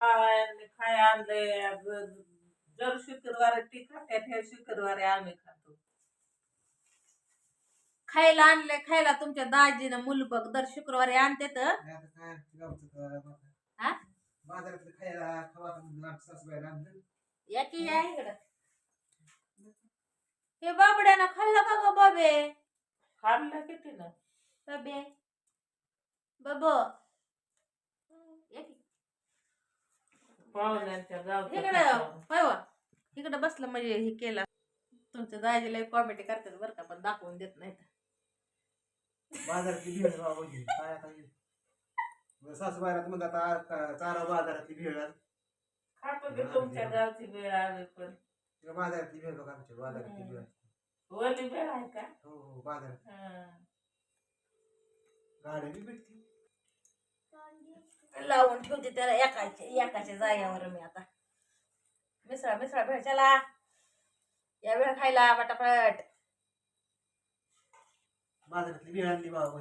खायला खाय आणलंय? जर शुक्रवारी ती खात्यात ह्या शुक्रवारी आम्ही खातो. खायला आणले खायला तुमच्या दाजीनं मुलबग दर शुक्रवारी आणते तर. काय काय. हा? बाजारातलं खायला खावा या इकडं. हे बाबड्यानं खाल्लं का ग बाबे? खाल्लं किती ना बाबे? बाबो ये की. पाहुण्यांच्या इकडं. होय. इकडं बसलं म्हणजे हे केलं तुमच्या दाजीला कॉमेडी करतात बरं का पण दाखवून देत नाहीत बाजारातली भेळ म्हणजे. काय आता हे. सासूबाईला तर म्हणतात "आ, का- चारा बाजारातली भेळ आण." खातो की तुमच्या गावची वेळ आली पण बाजारातली भेळ बघा आमच्या बाजारातली भेळ ओली वेळ आहे का हो हो बाजारात हं. गाड्या बी भेटते लावून ठेवते त्याला एकाच्या एकाच्या जाग्यावर मी आता. मिसळ मिसळ भेळ चला. या वेळ खायला पटापट. बाजारातली भेळ आणली बाबा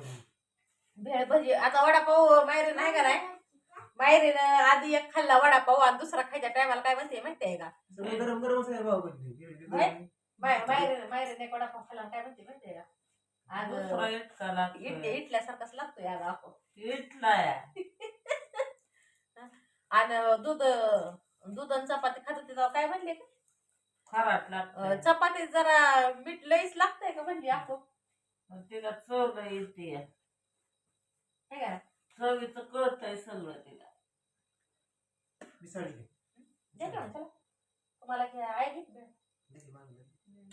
भेळ भजी. आता वडापाव मायरी नाही का नाही? मायरीनं आधी एक खाल्ला वडापाव आणि दुसरा खायच्या टायमाला काय म्हणते माहिती आहे का? सगळं गरम गरमच आहे बाबा भेळ बी गरम. माय- मायरीनं मायरीने एक वडापाव खाल्ला काय म्हणते माहिती आहे का दुसरा अगं इटका इट लागतोय इटल्यासारखाच लागतोय अगं आपण इटलाय. आणि दूध दूध आणि चपाती खात होते तेव्हा काय म्हणले का? खराट अं, चपाती जरा मीठ लईच लागतंय का म्हणली आपण मग तिला चव येते हे का चवीचं कळतंय सगळं तिला. दे का चला तुम्हाला घे आई घेत भेळ. दे की बांधून.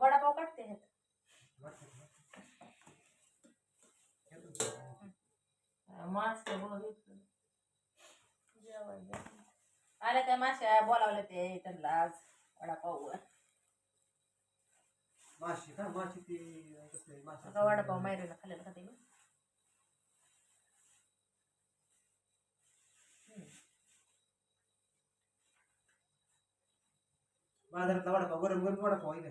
वडापाव काढते ह्यात. वाटतं का? येतो. मासे बघितलं जेवण घे. आल्या त्या माश्या बोलावल्या ते त्यांना आज वडापाव माशी का? माशी ती कसले माशी आता वडापाव मायरीला खाल्लेला खाते मी बाजारातला वडापाव गरम गरम वडापाव आहे ना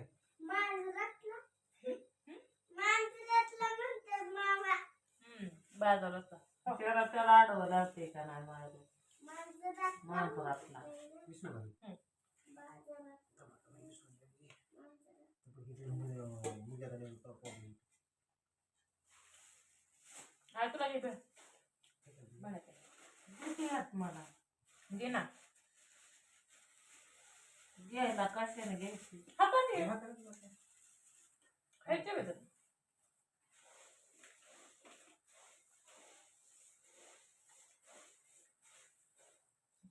हम्म, बाजाराचा त्याला त्याला आडवं लागते का नाही माझं मानपुरातला विष्णू भाई आई तुला घे भेळ. म्हणायचं. किती आहेत मला घे ना घ्यायला कशाने घ्यायची हाताने खायचे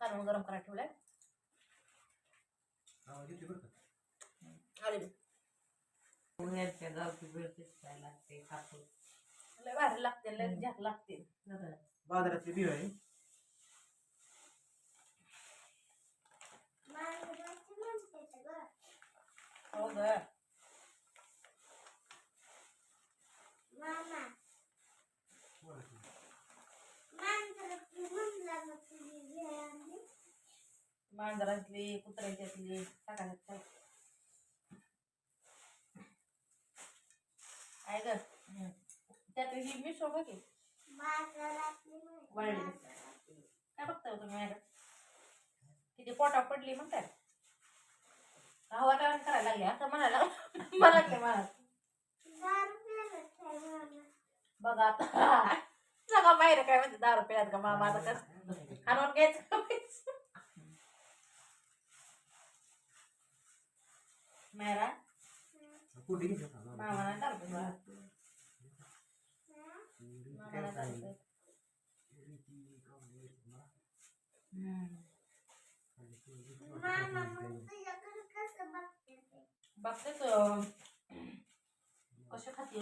कालवण गरम करा ठेवलाय. आले. पुण्याच्या गावची वेळ काय लागते खातो. लय भारी लागते लय झाक लागते. बाजारातली बिळ आहे. हो ग. मांजरातली कुत्र्याच्यातली टाकायचं आहे ग. त्यात ही मी शोभा की. वाळली काय बघताय तुम्ही मॅडम? किती पोटा पडली म्हणताय. हवा काय करायला लागली असं म्हणायला मला काय म्हणा बघा आता. सगळा बाहेर काय म्हणते दारू पिळत का मामा आता? कसं आणून घ्यायचं का पैसे? मेरा कुठे घेतलं का? मामा नाही दारू पित मला. मामा नाही दारू पित. हम्म. बघतेच अं, कशा खाती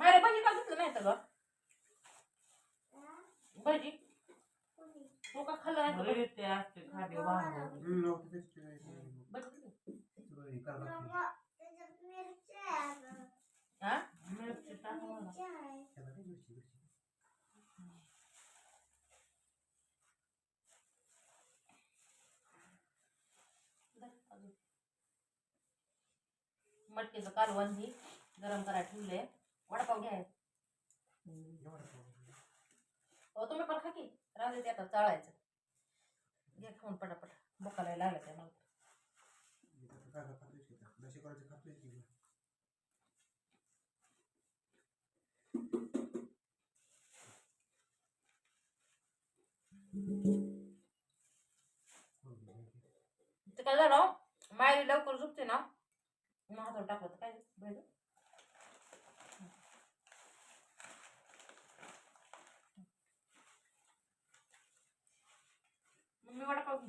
मारे भाजी का घेतलं नाही तर भाजी तू का खाल्लं नाही मटकीचं कालवण ही गरम करा ठेवले वडापाव घ्याय हो तुम्ही पण खा की. राहू दे ते आता चाळायचं. खाऊन पटापट. बोकायला लागलं त्या मला. नशे करायचं खातोय की? ते काय झालं? मायरी लवकर झोपते ना. मग हातावर तर काय भेट मम्मी वाटा पाहू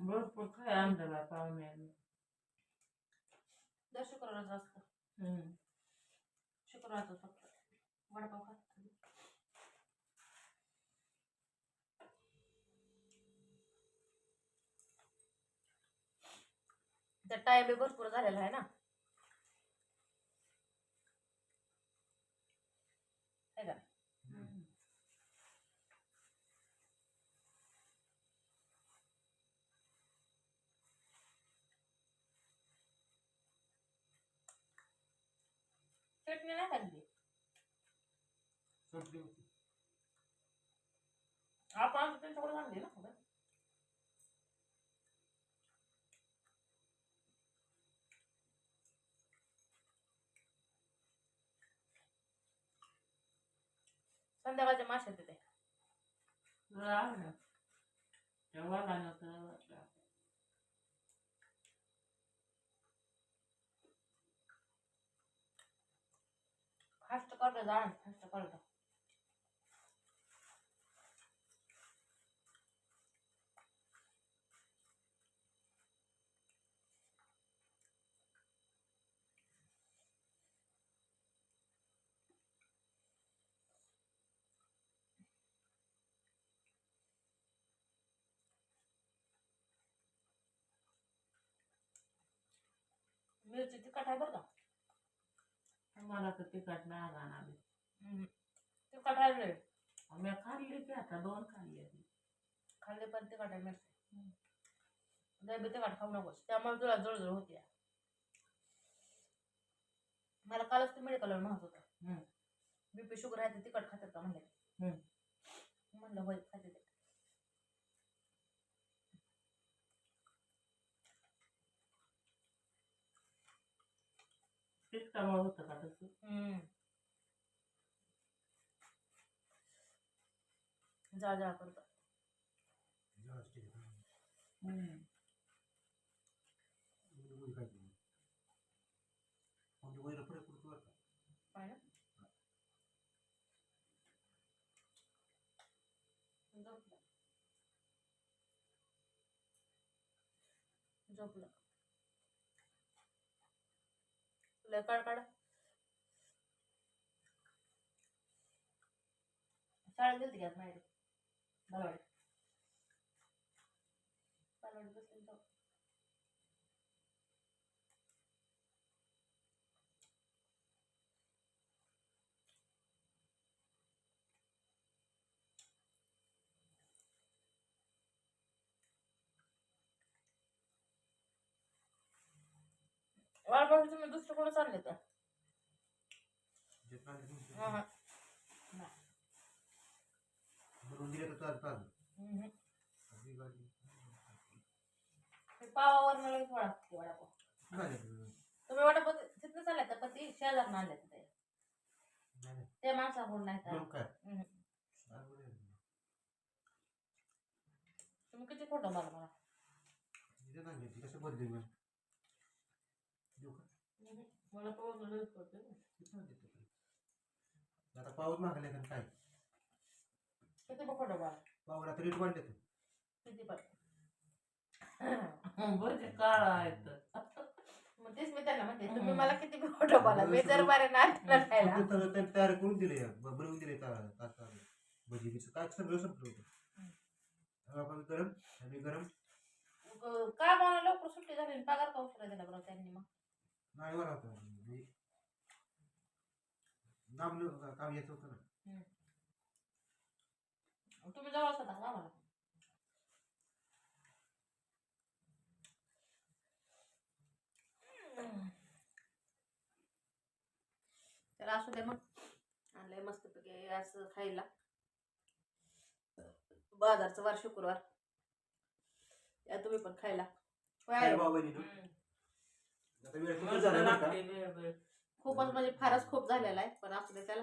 भरपूर काय आणलं पाहुण्याने दर शुक्रवारचं असतं. शुक्रवारचं फक्त. वडापाव खा तर टाइम बी भरपूर झालेला आहे ना है का नाही खाल्ली संपली होती. त्यांच्याकडे आणली ना संध्याकाळच्या तिथे राहिलं तेव्हा लागलं फास्ट करतो जाण फास्ट करतो मिरची तिखट आहे बरं का? मला तर तिखट नाही तिखट आहे लय. मी खाल्ली की आता दोन खाल्ली ती. खाल्ले पण तिखट आहे लय बी तिखट खाऊ नकोस. त्यामुळे तुला जळजळ होती. मला कालच ते मेडिकलवर म्हणत होतं. बीपी शुगर आहे ते तिखट खातात का म्हणले. म्हणलं होय खाते ते. तिखटामुळे होतं का तसं? हम्म. जा जा करतो. जेवायचं ठीक आहे. हम्म. मुली मुली काय केलं? म्हणजे वैर पुढे पुढे बरं का? आहे ना झोपलं झोपलं लय काढ काढ. शाळेत गेलती का माहिती बालवाडी बालवाडी बसली जाऊ वाळपासून तुम्ही दुसरं कोणी चालले तर जे कांदे तुमचे हा हा बनवून दिले तर चालतं चालतं. हम्म. अगदी गाडी. ते पावावर वडापाव. नाही, तुम्ही वडापाव तिथनं चालले तर पण ती शेजार आणले नाही. ते माणसाकडून नाही तर आहे. तुम्ही किती खोटं मला? मला इथे नाही घेतली, कसं बदलेल मी? देऊ का? मला देत तरी. आता पाऊस मागले का काय? किती खोटं मला पावला रेट वाढले तर. किती पण बरे काळा आहेत मग तेच मी त्यांना म्हणते तुम्ही मला किती बोला? मी जर बरे नाटला खायला फक्त सगळं त्यांनी तयार करून दिले बनवून दिले ता- ता- ता- भजी बिजी. काय सगळं संपलं होतं. हवा पण गरम आणि गरम. ग- का मला लवकर सुट्टी झाली आणि पगार का उशिरा दिला बरं त्यांनी मग? नाही वर होतं म्हणजे काम येत होतं ना. तुम्ही जवळ होता का मला तर असू दे मग. आणलंय मस्तपैकी असं खायला. बाजारचं वार शुक्रवार. या तुम्ही पण खायला. हम्म. आता वेळ किती मस्त झाला बरं का? लागते वेळ वेळ खूपच म्हणजे फारच खूप झालेला आहे पण असू दे त्याला